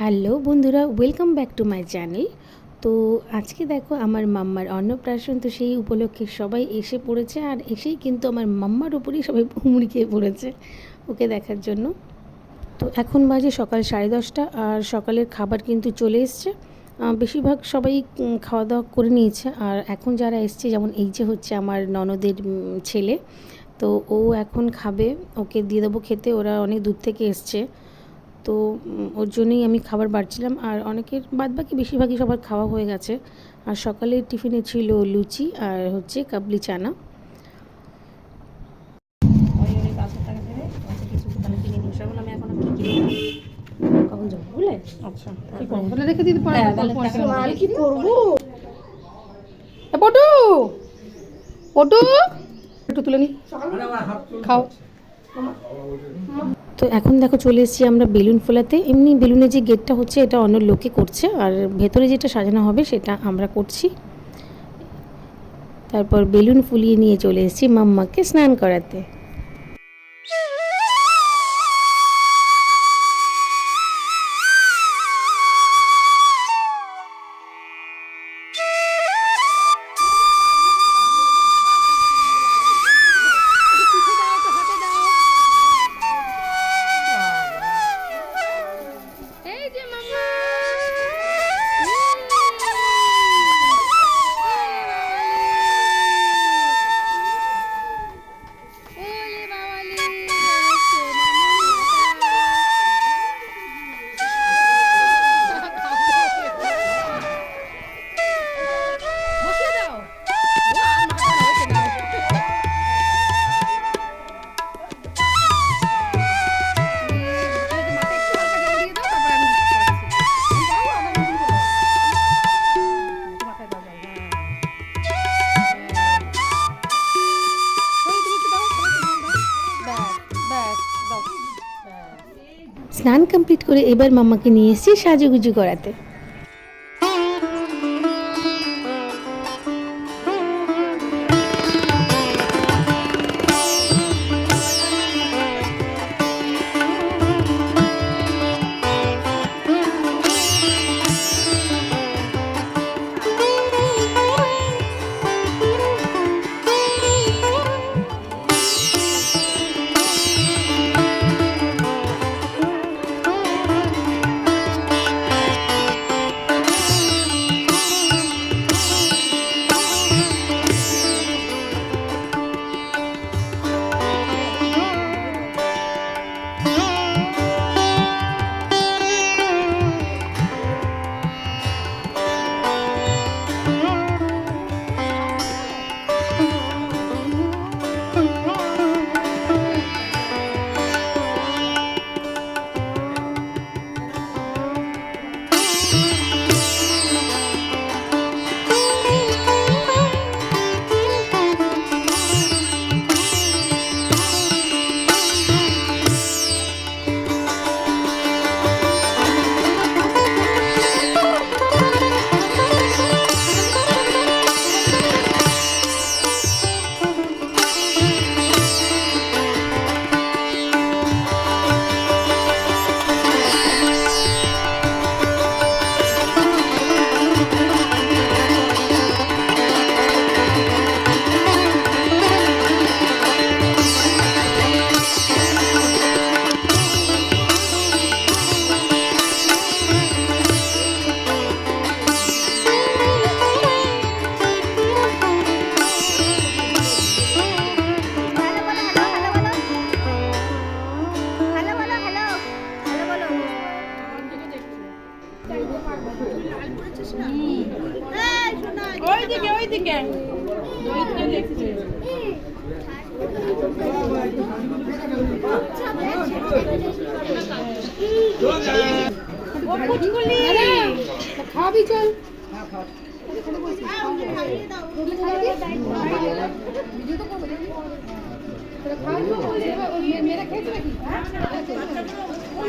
Hello বন্ধুরা welcome back to my channel তো আজকে দেখো আমার মাম্মার অন্নপ্রাশন, তো সেই উপলক্ষে সবাই এসে পড়েছে আর এসেই কিন্তু আমার মাম্মার উপরেই সবাই হুমড়ি খেয়ে পড়েছে ওকে দেখার জন্য। তো এখন বাজে সকাল সাড়ে দশটা আর সকালের খাবার কিন্তু চলে এসছে। বেশিরভাগ সবাই খাওয়া দাওয়া করে নিয়েছে আর এখন যারা এসছে, যেমন এই যে হচ্ছে আমার ননদের ছেলে, তো ও এখন খাবে, ওকে দিয়ে দেবো খেতে, ওরা অনেক দূর থেকে এসছে। তো ওর জন্যই আমি খাবার বাড়ছিলাম। আর অনেকের বাদ বাকি বেশিরভাগই সবার খাওয়া হয়ে গেছে। আর সকালের টিফিনে ছিল লুচি আর হচ্ছে কাবলি চানা। বুঝলে? আচ্ছা। কি করব? তাহলে রেখে দিতে কি করব? পটু! পটু! একটু তুলে নি। খাও। তো এখন দেখো চলে এসেছি আমরা বেলুন ফোলাতে। এমনি বেলুনের যে গেটটা হচ্ছে, এটা অন্য লোকে করছে। আর ভেতরে যেটা সাজানো হবে, সেটা আমরা করছি। তারপর বেলুন ফুলিয়ে নিয়ে চলে এসেছি মাম্মাকে স্নান করাতে। স্নান কমপ্লিট করে এবার মামাকে নিয়ে এসেছি সাজুগুজু করাতে। খাবি চল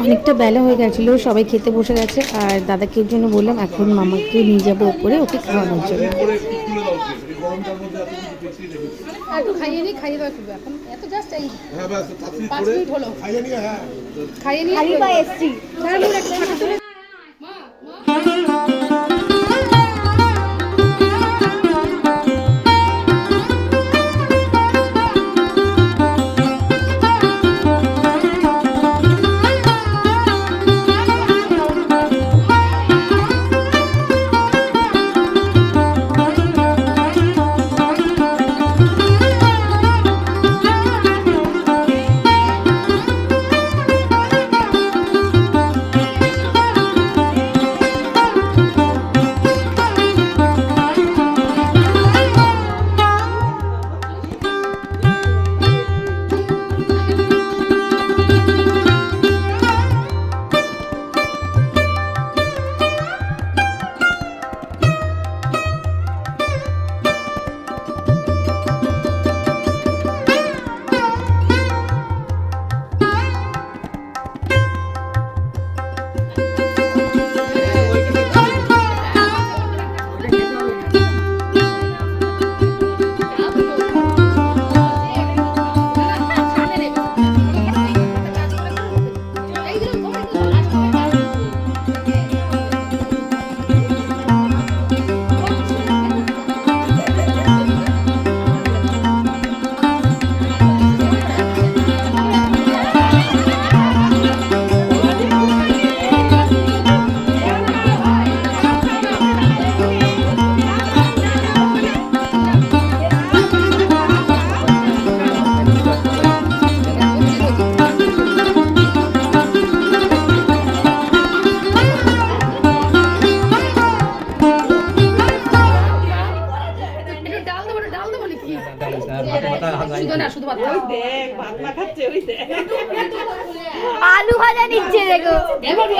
অনেকটা বেলা হয়ে গেছিল সবাই খেতে বসে গেছে আর দাদাকে জন্য বললাম এখন মামাকে নিয়ে যাব ওপরে ওকে খাওয়ানোর জন্য। খাইয়ে নিই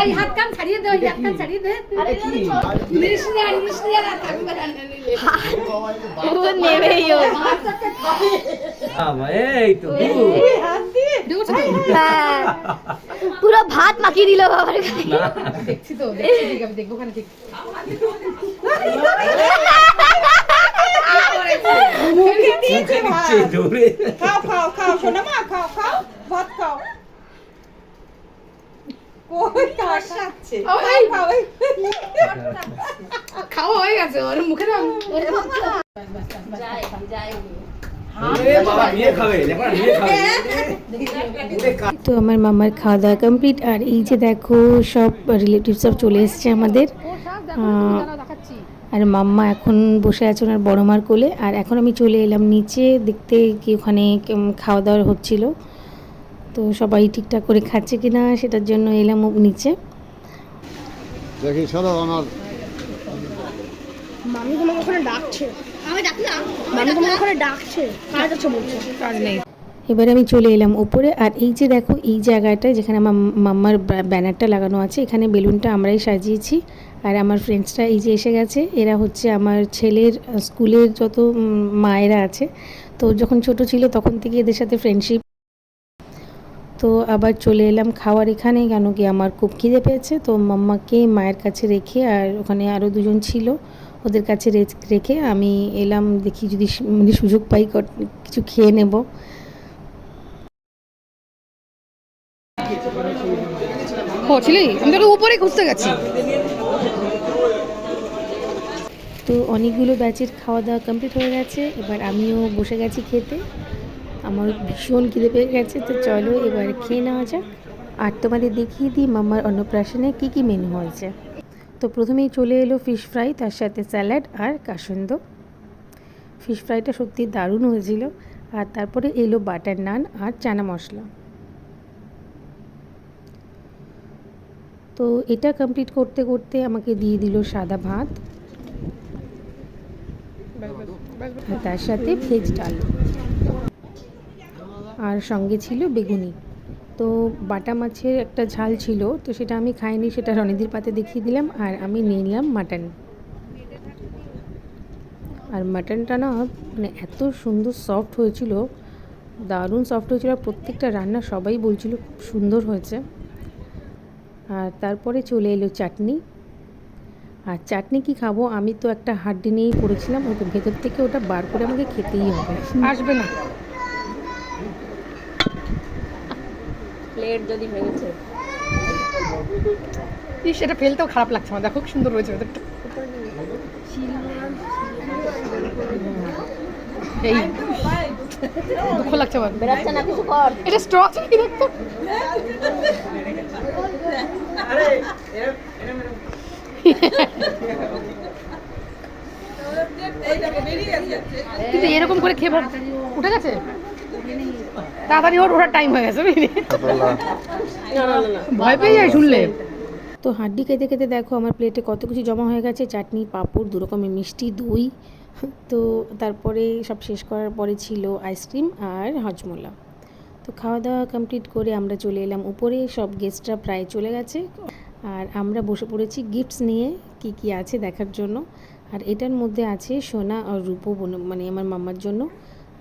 এবার ওই হাত কান ছাড়িয়ে দে। ওই হাত কান ছাড়িয়ে দে মিষ্টি আর মিষ্টি আর থাকবে না নিলে ও নেবেই ও। আবার এই তো গুড। দেখছ তো? পুরো ভাত মাখিয়ে দিল বাবার দেখছি তো দেখছি আমি দেখব খানে ঠিক। মুখে দিয়েছে ভাত। খাও খাও খাও শোনা মা খাও খাও ভাত খাও কাশাচ্ছে। খাওয়া হয়ে গেছে। ওর মুখে তো আমার মামার খাওয়া দাওয়া কমপ্লিট আর এই যে দেখো সব রিলেটিভ সব চলে এসছে আমাদের। আর মাম্মা এখন বসে আছে ওনার বড় মার কোলে আর এখন আমি চলে এলাম নিচে দেখতে কি ওখানে খাওয়া দাওয়া হচ্ছিল। তো সবাই ঠিকঠাক করে খাচ্ছে কি না সেটার জন্য এলাম ও- নিচে। দেখি চলো আমার মামি তোমাকে ওখানে ডাকছে। আমি ডাকলাম মামি তোমাকে ওখানে ডাকছে। কার কাছে বলছে। কাজ নেই। এবার আমি চলে এলাম উপরে আর এই যে দেখো এই জায়গাটা যেখানে আমার মাম্মার ব্যানারটা লাগানো আছে এখানে বেলুনটা আমরাই সাজিয়েছি। আর আমার ফ্রেন্ডসরা এই যে এসে গেছে এরা হচ্ছে আমার ছেলের স্কুলের যত মায়েরা আছে তো যখন ছোট ছিল তখন থেকে এদের সাথে ফ্রেন্ডশিপ তো আবার চলে এলাম খাওয়ার এখানে। কেন কি আমার খুব খিদে পেয়েছে। তো মাম্মাকে মায়ের কাছে রেখে আর ওখানে আরও দুজন ছিল ওদের কাছে রেখে আমি এলাম দেখি যদি মানে সুযোগ পাই কিছু খেয়ে নেব। ছিলি আমি তো উপরে খুঁজতে গেছি। তো অনেকগুলো ব্যাচের খাওয়া দাওয়া কমপ্লিট হয়ে গেছে। এবার আমিও বসে গেছি খেতে। আমার ভীষণ খিদে পেয়ে গেছে, তো চলো এবার খেয়ে নেওয়া যাক। আর তোমাদের দেখিয়ে দিই মামার অন্নপ্রাশনে কী কী মেনু হয়েছে। তো প্রথমেই চলে এলো ফিশ ফ্রাই তার সাথে স্যালাড আর কাসন্দ। ফিশ ফ্রাইটা সত্যি দারুণ হয়েছিল, আর তারপরে এলো বাটার নান আর চানা মশলা। তো এটা কমপ্লিট করতে করতে আমাকে দিয়ে দিল সাদা ভাত। তার সাথে ভেজ ডাল। আর সঙ্গে ছিল বেগুনি। তো বাটা মাছের একটা ঝাল ছিল, তো সেটা আমি খাইনি, সেটা রনিদির পাতে দেখিয়ে দিলাম আর আমি নিয়ে নিলাম মাটন। আর মাটনটা না মানে এত সুন্দর সফট হয়েছিল, দারুণ সফট হয়েছিল প্রত্যেকটা রান্না সবাই বলছিল খুব সুন্দর হয়েছে। আর তারপরে চলে এলো চাটনি। আর চাটনি কি খাব আমি তো একটা হাড্ডি নিয়েই পড়েছিলাম ওকে ভেতর থেকে ওটা বার করে আমাকে খেতেই হবে। আসবে না। প্লেট যদি ভেঙেছে ইস এটা ফেলতেও খারাপ লাগছে আমার খুব সুন্দর রয়েছে এই দুঃখ লাগছে আমার। বেরাচ্ছে না কিছু কর। এটা স্ট্র আছে কি দেখতো? কিন্তু এরকম করে খেয়ে উঠে গেছে? তাড়াতাড়ি ওর ওঠার টাইম হয়ে গেছে ভয় পেয়ে যায় শুনলে। তো হাড্ডি খেতে খেতে দেখো আমার প্লেটে কত কিছু জমা হয়ে গেছে চাটনি পাঁপড় দু রকমের মিষ্টি দই। তো তারপরে সব শেষ করার পরে ছিল আইসক্রিম আর হজমোলা। তো খাওয়া দাওয়া কমপ্লিট করে আমরা চলে এলাম। উপরে সব গেস্টরা প্রায় চলে গেছে। আর আমরা বসে পড়েছি গিফটস নিয়ে কি কি আছে দেখার জন্য। আর এটার মধ্যে আছে সোনা আর রূপো বোন- মানে আমার মামার জন্য।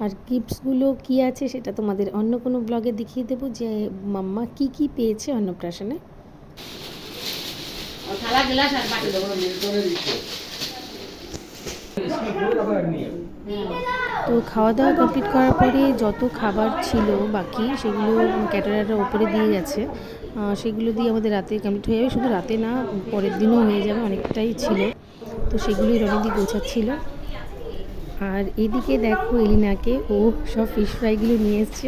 আর গিফটসগুলো কি আছে সেটা তোমাদের অন্য কোনো ব্লগে দেখিয়ে দেবো যে মাম্মা কি কি পেয়েছে অন্নপ্রাশনে। তো খাওয়া দাওয়া কমপ্লিট করার পরে যত খাবার ছিল বাকি সেগুলো ক্যাটারাররা ওপরে দিয়ে গেছে। সেগুলো দিয়ে আমাদের রাতে কমপ্লিট হয়ে যাবে। শুধু রাতে না পরের দিনও হয়ে যাবে অনেকটাই ছিল। তো সেগুলোই রনিদি গোছাচ্ছিল। আর এদিকে দেখো এলিনাকে, ও সব ফিশ ফ্রাইগুলো নিয়ে এসছে।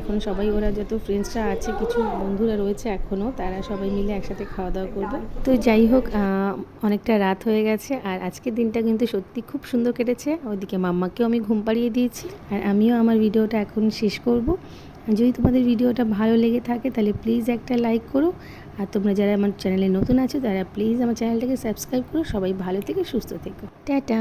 এখন সবাই ওরা যত ফ্রেন্ডসরা আছে, কিছু বন্ধুরা রয়েছে এখনও তারা সবাই মিলে একসাথে খাওয়া দাওয়া করবে। তো যাই হোক অনেকটা রাত হয়ে গেছে, আর আজকের দিনটা কিন্তু সত্যি খুব সুন্দর কেটেছে। ওদিকে মাম্মাকেও আমি ঘুম পাড়িয়ে দিয়েছি, আর আমিও আমার ভিডিওটা এখন শেষ করব। যদি তোমাদের ভিডিওটা ভালো লেগে থাকে, তাহলে প্লিজ একটা লাইক করো। আর তোমরা যারা আমার চ্যানেলে নতুন আছো, তারা প্লিজ আমার চ্যানেলটাকে সাবস্ক্রাইব করো। সবাই ভালো থেকে, সুস্থ থেকো। টাটা!